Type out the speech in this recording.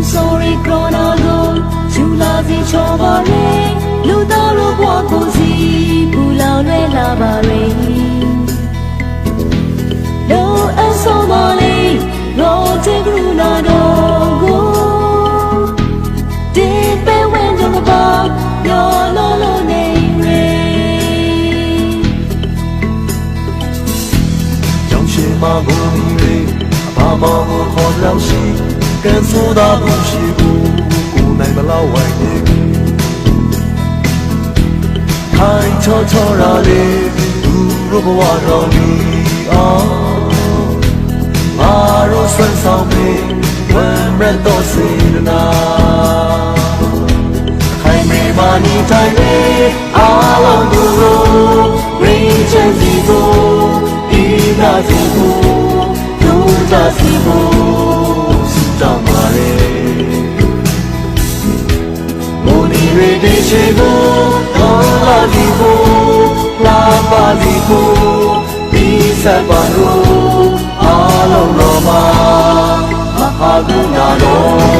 I'm sorry ခရနာကိုယူလာစီချောပါရေလူသားတို့ဘဝကိုစီပူလောင်လွဲလာပါရေလောအဆောမလေးလောတေကရုနာတော့ကိုဒီပဲဝင်ကြပါယောလောလောနေရေကြောင်ရှင်မဘုံရေအဘာမောင်ကိုခေါ်လောက်ရှိ ကန်ဆိုတာဘူးရှိဘူးကိုနိုင်မလောက်ဝိုင်းနေခိုင်ချောချောရာလေးသူတို့ဘဝတော်လီအောင်အာရောဆွမ်းဆောင်မေဝမ်းရတော့စေနာခိုင်မေမာနီတိုင်းလေအားလုံးတို့ရင်းချင်စီကိုဒီနာစီကိုဒုကြစီကို မိုးနီရတဲ့ချေကိုတော်လာလီကိုလာပါလီကိုဒီဆက်ပါလို့အားလုံးတော်မှာမဟာကုဏတော်